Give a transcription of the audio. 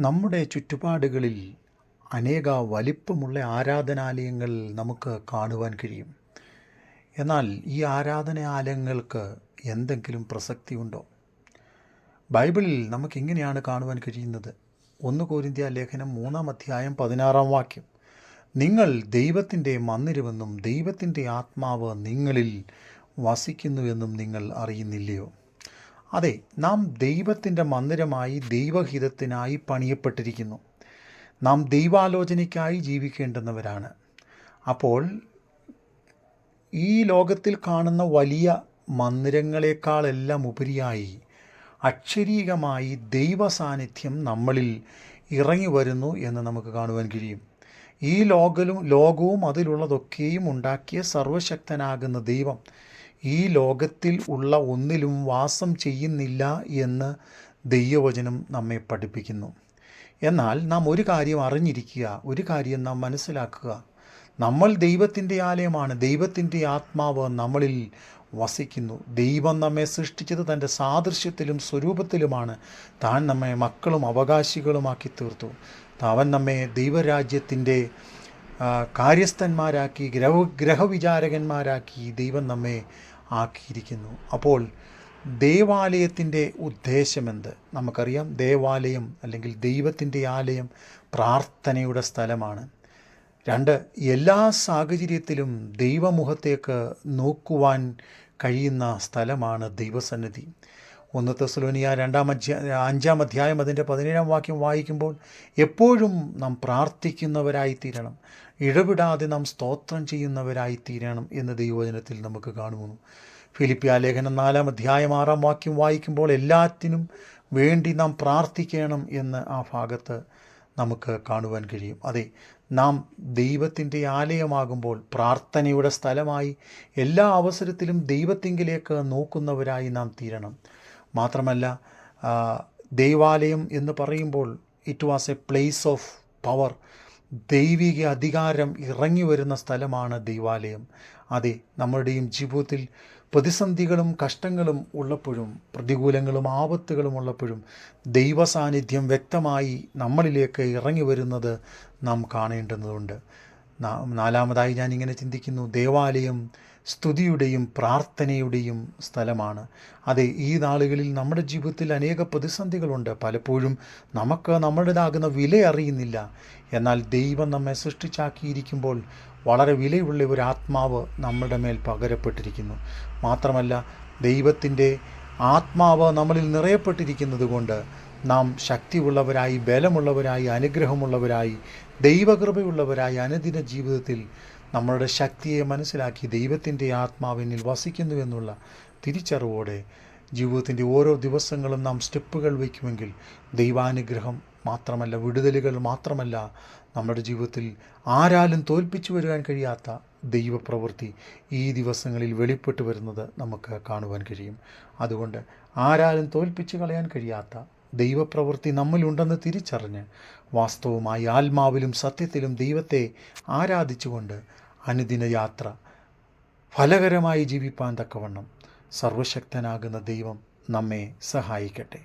നമ്മുടെ ചുറ്റുപാടുകളിൽ അനേക വലിപ്പമുള്ള ആരാധനാലയങ്ങൾ നമുക്ക് കാണുവാൻ കഴിയും. എന്നാൽ ഈ ആരാധനാലയങ്ങൾക്ക് എന്തെങ്കിലും പ്രസക്തിയുണ്ടോ? ബൈബിളിൽ നമുക്കിങ്ങനെയാണ് കാണുവാൻ കഴിയുന്നത്. ഒന്ന് കോരിന്ത്യ ലേഖനം മൂന്നാം അധ്യായം പതിനാറാം വാക്യം. നിങ്ങൾ ദൈവത്തിന്റെ മന്ദിരമെന്നും ദൈവത്തിന്റെ ആത്മാവ് നിങ്ങളിൽ വസിക്കുന്നുവെന്നും നിങ്ങൾ അറിയുന്നില്ലയോ? അതെ നാം ദൈവത്തിന്റെ മന്ദിരമായി ദൈവഹിതത്തിനായി പണിയപ്പെട്ടിരിക്കുന്നു. നാം ദൈവാലോചനയ്ക്കായി ജീവിക്കേണ്ടുന്നവരാണ്. അപ്പോൾ ഈ ലോകത്തിൽ കാണുന്ന വലിയ മന്ദിരങ്ങളെക്കാളെല്ലാം ഉപരിയായി അക്ഷരീകമായി ദൈവ സാന്നിധ്യം നമ്മളിൽ ഇറങ്ങി വരുന്നു എന്ന് നമുക്ക് കാണുവാൻ കഴിയും. ഈ ലോകലും ലോകവും അതിലുള്ളതൊക്കെയും ഉണ്ടാക്കിയ സർവശക്തനാകുന്ന ദൈവം ഈ ലോകത്തിൽ ഉള്ള ഒന്നിലും വാസം ചെയ്യുന്നില്ല എന്ന് ദൈവവചനം നമ്മെ പഠിപ്പിക്കുന്നു. എന്നാൽ നാം ഒരു കാര്യം അറിഞ്ഞിരിക്കുക ഒരു കാര്യം നാം മനസ്സിലാക്കുക. നമ്മൾ ദൈവത്തിന്റെ ആലയമാണ് ദൈവത്തിന്റെ ആത്മാവ് നമ്മളിൽ വസിക്കുന്നു. ദൈവം നമ്മെ സൃഷ്ടിച്ചത് തന്റെ സാദൃശ്യത്തിലും സ്വരൂപത്തിലുമാണ്. താൻ നമ്മെ മക്കളും അവകാശികളുമാക്കി തീർത്തു. അവൻ നമ്മെ ദൈവരാജ്യത്തിന്റെ കാര്യസ്ഥന്മാരാക്കി ഗ്രഹ ഗ്രഹവിചാരകന്മാരാക്കി ദൈവം നമ്മെ ആക്കിയിരിക്കുന്നു. അപ്പോൾ ദേവാലയത്തിന്റെ ഉദ്ദേശമെന്ത്? നമുക്കറിയാം ദേവാലയം അല്ലെങ്കിൽ ദൈവത്തിന്റെ ആലയം പ്രാർത്ഥനയുടെ സ്ഥലമാണ്. രണ്ട് എല്ലാ സാഹചര്യത്തിലും ദൈവമുഖത്തേക്ക് നോക്കുവാൻ കഴിയുന്ന സ്ഥലമാണ് ദൈവസന്നിധി. ഒന്ന് തെസ്ലോനിയ രണ്ടാം അധ്യായ അഞ്ചാം അധ്യായം അതിന്റെ പതിനേഴാം വാക്യം വായിക്കുമ്പോൾ എപ്പോഴും നാം പ്രാർത്ഥിക്കുന്നവരായിത്തീരണം. ഇടപെടാതെ നാം സ്തോത്രം ചെയ്യുന്നവരായിത്തീരണം എന്ന് ദൈവവചനത്തിൽ നമുക്ക് കാണുന്നു. ഫിലിപ്പിയ ലേഖനം നാലാം അധ്യായം ആറാം വാക്യം വായിക്കുമ്പോൾ എല്ലാത്തിനും വേണ്ടി നാം പ്രാർത്ഥിക്കണം എന്ന് ആ ഭാഗത്ത് നമുക്ക് കാണുവാൻ കഴിയും. അതെ നാം ദൈവത്തിന്റെ ആലയമാകുമ്പോൾ പ്രാർത്ഥനയുടെ സ്ഥലമായി എല്ലാ അവസരത്തിലും ദൈവത്തിങ്കിലേക്ക് നോക്കുന്നവരായി നാം തീരണം. മാത്രമല്ല ദൈവാലയം എന്ന് പറയുമ്പോൾ it was a place of power ദൈവിക അധികാരം ഇറങ്ങി വരുന്ന സ്ഥലമാണ് ദൈവാലയം. അതെ നമ്മുടെയും ജീവിതത്തിൽ പ്രതിസന്ധികളും കഷ്ടങ്ങളും ഉള്ളപ്പോഴും പ്രതികൂലങ്ങളും ആപത്തുകളും ഉള്ളപ്പോഴും ദൈവ സാന്നിധ്യം വ്യക്തമായി നമ്മളിലേക്ക് ഇറങ്ങി വരുന്നത് നാം കാണേണ്ടതുണ്ട്. നാലാമതായി ഞാൻ ഇങ്ങനെ ചിന്തിക്കുന്നു. ദേവാലയം സ്തുതിയുടെയും പ്രാർത്ഥനയുടെയും സ്ഥലമാണ്. അതെ ഈ നാളുകളിൽ നമ്മുടെ ജീവിതത്തിൽ അനേക പ്രതിസന്ധികളുണ്ട്. പലപ്പോഴും നമുക്ക് നമ്മുടേതാകുന്ന വില അറിയുന്നില്ല. എന്നാൽ ദൈവം നമ്മെ സൃഷ്ടിച്ചാക്കിയിരിക്കുമ്പോൾ വളരെ വിലയുള്ള ഒരു ആത്മാവ് നമ്മുടെ മേൽ പകരപ്പെട്ടിരിക്കുന്നു. മാത്രമല്ല ദൈവത്തിന്റെ ആത്മാവ് നമ്മളിൽ നിറയപ്പെട്ടിരിക്കുന്നത് കൊണ്ട് നാം ശക്തിയുള്ളവരായി ബലമുള്ളവരായി അനുഗ്രഹമുള്ളവരായി ദൈവകൃപയുള്ളവരായി അനുദിന ജീവിതത്തിൽ നമ്മളുടെ ശക്തിയെ മനസ്സിലാക്കി ദൈവത്തിന്റെ ആത്മാവിനിൽ വസിക്കുന്നുവെന്നുള്ള തിരിച്ചറിവോടെ ജീവിതത്തിന്റെ ഓരോ ദിവസങ്ങളും നാം സ്റ്റെപ്പുകൾ വയ്ക്കുമെങ്കിൽ ദൈവാനുഗ്രഹം മാത്രമല്ല വിടുതലുകൾ മാത്രമല്ല നമ്മുടെ ജീവിതത്തിൽ ആരാലും തോൽപ്പിച്ചു വരുവാൻ കഴിയാത്ത ദൈവപ്രവൃത്തി ഈ ദിവസങ്ങളിൽ വെളിപ്പെട്ടു വരുന്നത് നമുക്ക് കാണുവാൻ കഴിയും. അതുകൊണ്ട് ആരാലും തോൽപ്പിച്ചു കളയാൻ കഴിയാത്ത ദൈവപ്രവൃത്തി നമ്മിലുണ്ടെന്ന് തിരിച്ചറിഞ്ഞ് വാസ്തവമായി ആത്മാവിലും സത്യത്തിലും ദൈവത്തെ ആരാധിച്ചുകൊണ്ട് അനുദിന യാത്ര ഫലകരമായി ജീവിപ്പാൻ തക്കവണ്ണം സർവശക്തനാകുന്ന ദൈവം നമ്മെ സഹായിക്കട്ടെ.